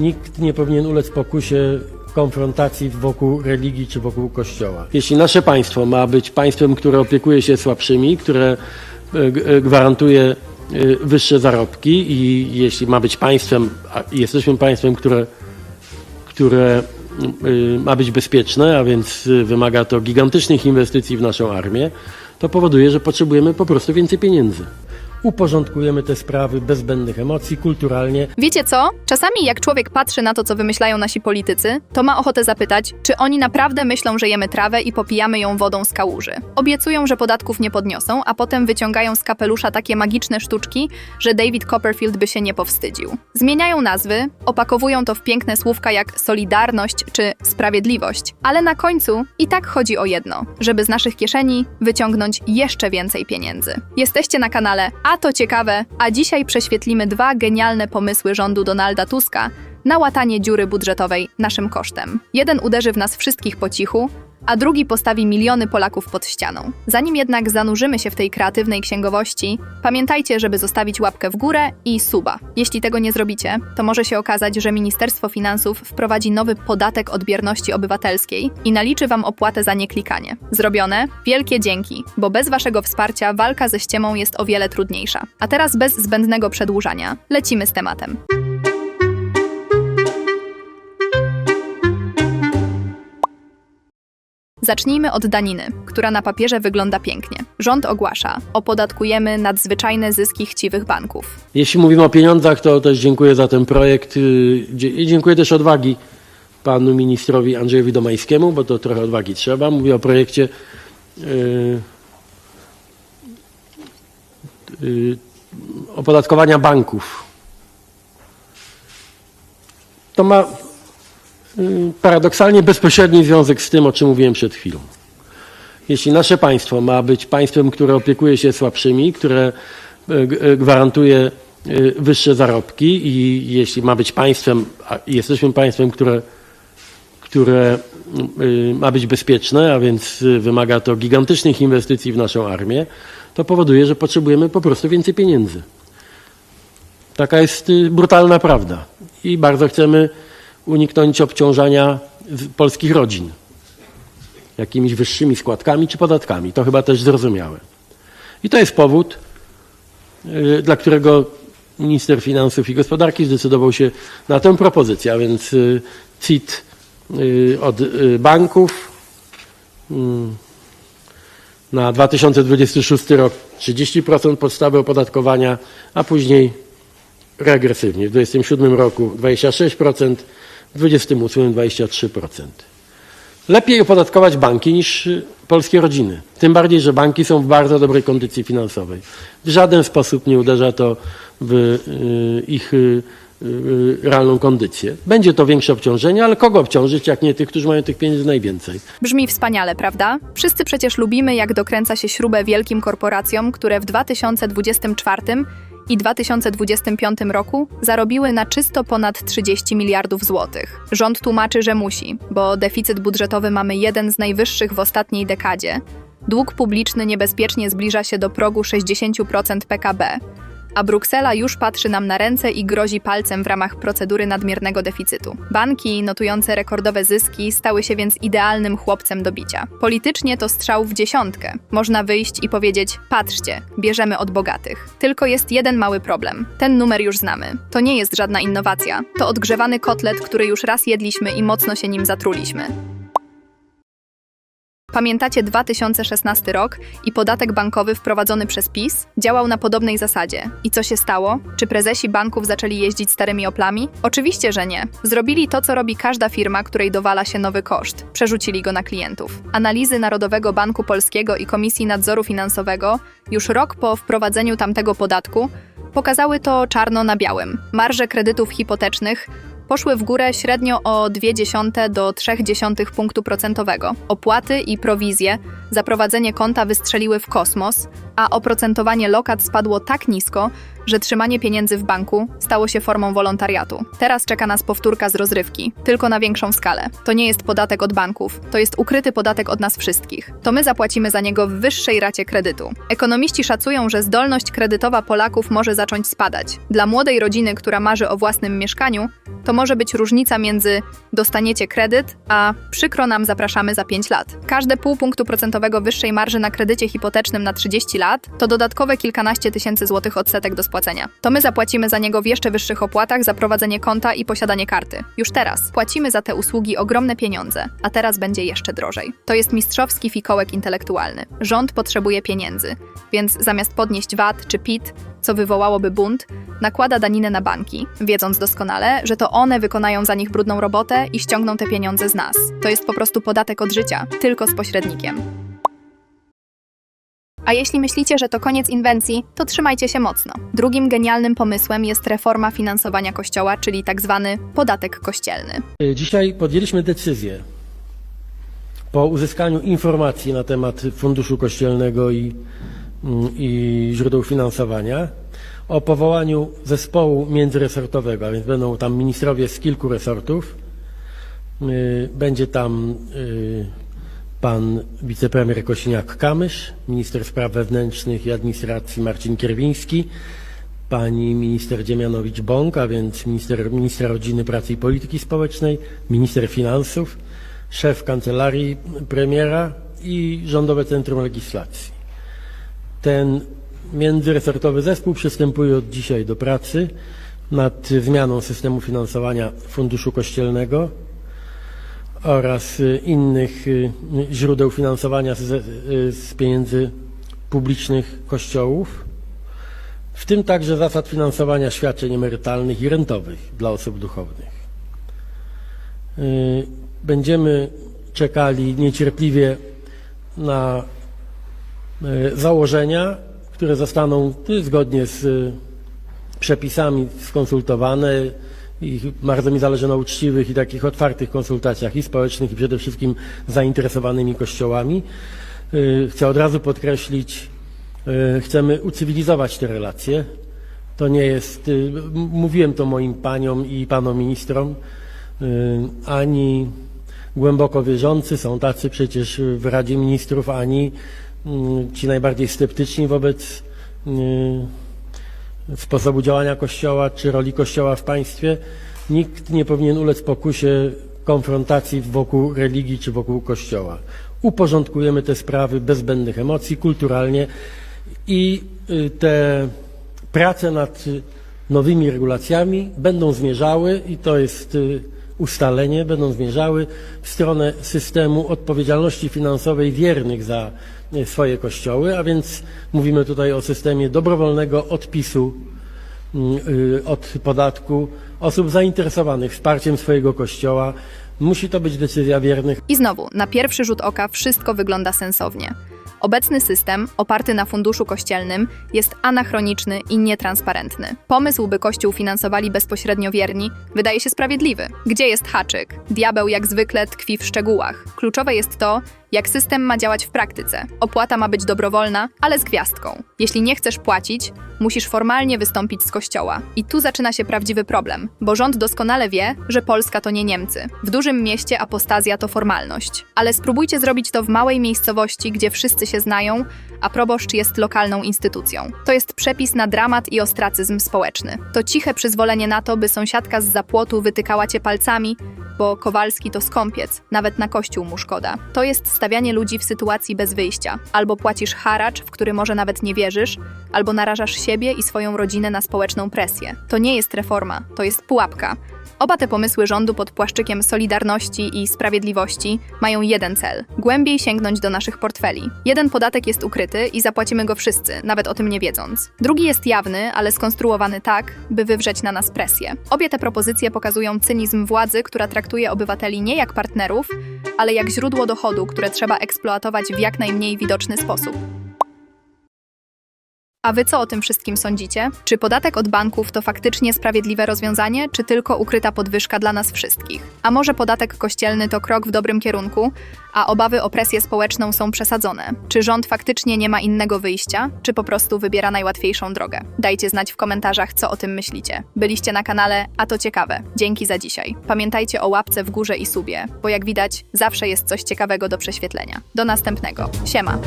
Nikt nie powinien ulec pokusie konfrontacji wokół religii czy wokół kościoła. Jeśli nasze państwo ma być państwem, które opiekuje się słabszymi, które e, e, gwarantuje e, wyższe zarobki i jeśli ma być państwem, a jesteśmy państwem, które które ma być bezpieczne, a więc wymaga to gigantycznych inwestycji w naszą armię, to powoduje, że potrzebujemy po prostu więcej pieniędzy. Uporządkujemy te sprawy bez zbędnych emocji, kulturalnie, Wiecie co? Czasami jak człowiek patrzy na to, co wymyślają nasi politycy, to ma ochotę zapytać, czy oni naprawdę myślą, że jemy trawę i popijamy ją wodą z kałuży. Obiecują, że podatków nie podniosą, a potem wyciągają z kapelusza takie magiczne sztuczki, że David Copperfield by się nie powstydził. Zmieniają nazwy, opakowują to w piękne słówka jak solidarność czy sprawiedliwość, ale na końcu i tak chodzi o jedno, żeby z naszych kieszeni wyciągnąć jeszcze więcej pieniędzy. Jesteście na kanale A to ciekawe, a dzisiaj prześwietlimy dwa genialne pomysły rządu Donalda Tuska na łatanie dziury budżetowej naszym kosztem. Jeden uderzy w nas wszystkich po cichu, a drugi postawi miliony Polaków pod ścianą. Zanim jednak zanurzymy się w tej kreatywnej księgowości, pamiętajcie, żeby zostawić łapkę w górę i suba. Jeśli tego nie zrobicie, to może się okazać, że Ministerstwo Finansów wprowadzi nowy podatek odbierności obywatelskiej i naliczy wam opłatę za nieklikanie. Zrobione? Wielkie dzięki, bo bez waszego wsparcia walka ze ściemą jest o wiele trudniejsza. A teraz bez zbędnego przedłużania, lecimy z tematem. Zacznijmy od daniny, która na papierze wygląda pięknie. Rząd ogłasza: opodatkujemy nadzwyczajne zyski chciwych banków. Jeśli mówimy o pieniądzach, to też dziękuję za ten projekt y, i dziękuję też odwagi panu ministrowi Andrzejowi Domańskiemu, bo to trochę odwagi trzeba. Mówię o projekcie y, y, opodatkowania banków. To ma paradoksalnie bezpośredni związek z tym, o czym mówiłem przed chwilą. Jeśli nasze państwo ma być państwem, które opiekuje się słabszymi, które e, e, gwarantuje e, wyższe zarobki i jeśli ma być państwem, a jesteśmy państwem, które, które y, ma być bezpieczne, a więc y, wymaga to gigantycznych inwestycji w naszą armię, to powoduje, że potrzebujemy po prostu więcej pieniędzy. Taka jest y, brutalna prawda. I bardzo chcemy uniknąć obciążania polskich rodzin jakimiś wyższymi składkami czy podatkami. To chyba też zrozumiałe. I to jest powód, y, dla którego minister finansów i gospodarki zdecydował się na tę propozycję, a więc y, CIT y, od banków na 2026 rok 30% podstawy opodatkowania, a później regresywnie w 2027 roku 26%, w 2028 23%. Lepiej opodatkować banki niż polskie rodziny. Tym bardziej, że banki są w bardzo dobrej kondycji finansowej. W żaden sposób nie uderza to w y, ich y, y, realną kondycję. Będzie to większe obciążenie, ale kogo obciążyć, jak nie tych, którzy mają tych pieniędzy najwięcej? Brzmi wspaniale, prawda? Wszyscy przecież lubimy, jak dokręca się śrubę wielkim korporacjom, które w 2024 i 2025 roku zarobiły na czysto ponad 30 miliardów złotych. Rząd tłumaczy, że musi, bo deficyt budżetowy mamy jeden z najwyższych w ostatniej dekadzie. Dług publiczny niebezpiecznie zbliża się do progu 60% PKB, a Bruksela już patrzy nam na ręce i grozi palcem w ramach procedury nadmiernego deficytu. Banki notujące rekordowe zyski stały się więc idealnym chłopcem do bicia. Politycznie to strzał w dziesiątkę. Można wyjść i powiedzieć: patrzcie, bierzemy od bogatych. Tylko jest jeden mały problem. Ten numer już znamy. To nie jest żadna innowacja. To odgrzewany kotlet, który już raz jedliśmy i mocno się nim zatruliśmy. Pamiętacie 2016 rok i podatek bankowy wprowadzony przez PiS działał na podobnej zasadzie. I co się stało? Czy prezesi banków zaczęli jeździć starymi oplami? Oczywiście, że nie. Zrobili to, co robi każda firma, której dowala się nowy koszt. Przerzucili go na klientów. Analizy Narodowego Banku Polskiego i Komisji Nadzoru Finansowego już rok po wprowadzeniu tamtego podatku pokazały to czarno na białym. Marże kredytów hipotecznych poszły w górę średnio o 0,2 do 0,3 punktu procentowego. Opłaty i prowizje za prowadzenie konta wystrzeliły w kosmos, a oprocentowanie lokat spadło tak nisko, że trzymanie pieniędzy w banku stało się formą wolontariatu. Teraz czeka nas powtórka z rozrywki, tylko na większą skalę. To nie jest podatek od banków, to jest ukryty podatek od nas wszystkich. To my zapłacimy za niego w wyższej racie kredytu. Ekonomiści szacują, że zdolność kredytowa Polaków może zacząć spadać. Dla młodej rodziny, która marzy o własnym mieszkaniu, to może być różnica między dostaniecie kredyt, a przykro nam zapraszamy za 5 lat. Każde pół punktu procentowego wyższej marży na kredycie hipotecznym na 30 lat to dodatkowe kilkanaście tysięcy złotych odsetek do spłacenia. To my zapłacimy za niego w jeszcze wyższych opłatach za prowadzenie konta i posiadanie karty. Już teraz płacimy za te usługi ogromne pieniądze, a teraz będzie jeszcze drożej. To jest mistrzowski fikołek intelektualny. Rząd potrzebuje pieniędzy, więc zamiast podnieść VAT czy PIT, co wywołałoby bunt, nakłada daninę na banki, wiedząc doskonale, że to one wykonają za nich brudną robotę i ściągną te pieniądze z nas. To jest po prostu podatek od życia, tylko z pośrednikiem. A jeśli myślicie, że to koniec inwencji, to trzymajcie się mocno. Drugim genialnym pomysłem jest reforma finansowania kościoła, czyli tak zwany podatek kościelny. Y, Dzisiaj podjęliśmy decyzję po uzyskaniu informacji na temat Funduszu Kościelnego i, mm, i źródeł finansowania o powołaniu zespołu międzyresortowego, a więc będą tam ministrowie z kilku resortów. Y, Będzie tam y, pan wicepremier Kosiniak-Kamysz, minister spraw wewnętrznych i administracji Marcin Kierwiński, pani minister Dziemianowicz-Bąk, a więc minister, minister rodziny, pracy i polityki społecznej, minister finansów, szef kancelarii premiera i Rządowe Centrum Legislacji. Ten międzyresortowy zespół przystępuje od dzisiaj do pracy nad zmianą systemu finansowania Funduszu Kościelnego oraz y, innych y, źródeł finansowania z, y, z pieniędzy publicznych kościołów, w tym także zasad finansowania świadczeń emerytalnych i rentowych dla osób duchownych. Będziemy czekali niecierpliwie na założenia, które zostaną zgodnie z przepisami skonsultowane i bardzo mi zależy na uczciwych i takich otwartych konsultacjach i społecznych i przede wszystkim zainteresowanymi kościołami. Y, Chcę od razu podkreślić, y, chcemy ucywilizować te relacje. To nie jest, y, mówiłem to moim paniom i panom ministrom, ani głęboko wierzący są tacy przecież w Radzie Ministrów, ani mm, ci najbardziej sceptyczni wobec sposobu działania Kościoła czy roli Kościoła w państwie. Nikt nie powinien ulec pokusie konfrontacji wokół religii czy wokół Kościoła. Uporządkujemy te sprawy bez zbędnych emocji, kulturalnie i y, te prace nad nowymi regulacjami będą zmierzały i to jest y, ustalenie, będą zmierzały w stronę systemu odpowiedzialności finansowej wiernych za y, swoje kościoły, a więc mówimy tutaj o systemie dobrowolnego odpisu y, od podatku osób zainteresowanych wsparciem swojego kościoła. Musi to być decyzja wiernych I znowu, na pierwszy rzut oka wszystko wygląda sensownie. Obecny system, oparty na funduszu kościelnym, jest anachroniczny i nietransparentny. Pomysł, by Kościół finansowali bezpośrednio wierni, wydaje się sprawiedliwy. Gdzie jest haczyk? Diabeł jak zwykle tkwi w szczegółach. Kluczowe jest to, jak system ma działać w praktyce. Opłata ma być dobrowolna, ale z gwiazdką. Jeśli nie chcesz płacić, musisz formalnie wystąpić z kościoła. I tu zaczyna się prawdziwy problem, bo rząd doskonale wie, że Polska to nie Niemcy. W dużym mieście apostazja to formalność. Ale spróbujcie zrobić to w małej miejscowości, gdzie wszyscy się znają, a proboszcz jest lokalną instytucją. To jest przepis na dramat i ostracyzm społeczny. To ciche przyzwolenie na to, by sąsiadka z zapłotu wytykała cię palcami, bo Kowalski to skąpiec, nawet na kościół mu szkoda. To jest stawianie ludzi w sytuacji bez wyjścia. Albo płacisz haracz, w który może nawet nie wierzysz, albo narażasz siebie i swoją rodzinę na społeczną presję. To nie jest reforma, to jest pułapka. Oba te pomysły rządu pod płaszczykiem solidarności i sprawiedliwości mają jeden cel głębiej sięgnąć do naszych portfeli. Jeden podatek jest ukryty i zapłacimy go wszyscy, nawet o tym nie wiedząc. Drugi jest jawny, ale skonstruowany tak, by wywrzeć na nas presję. Obie te propozycje pokazują cynizm władzy, która traktuje obywateli nie jak partnerów, ale jak źródło dochodu, które trzeba eksploatować w jak najmniej widoczny sposób. A wy co o tym wszystkim sądzicie? Czy podatek od banków to faktycznie sprawiedliwe rozwiązanie, czy tylko ukryta podwyżka dla nas wszystkich? A może podatek kościelny to krok w dobrym kierunku, a obawy o presję społeczną są przesadzone? Czy rząd faktycznie nie ma innego wyjścia, czy po prostu wybiera najłatwiejszą drogę? Dajcie znać w komentarzach, co o tym myślicie. Byliście na kanale, a to ciekawe. Dzięki za dzisiaj. Pamiętajcie o łapce w górze i subie, bo jak widać, zawsze jest coś ciekawego do prześwietlenia. Do następnego. Siema.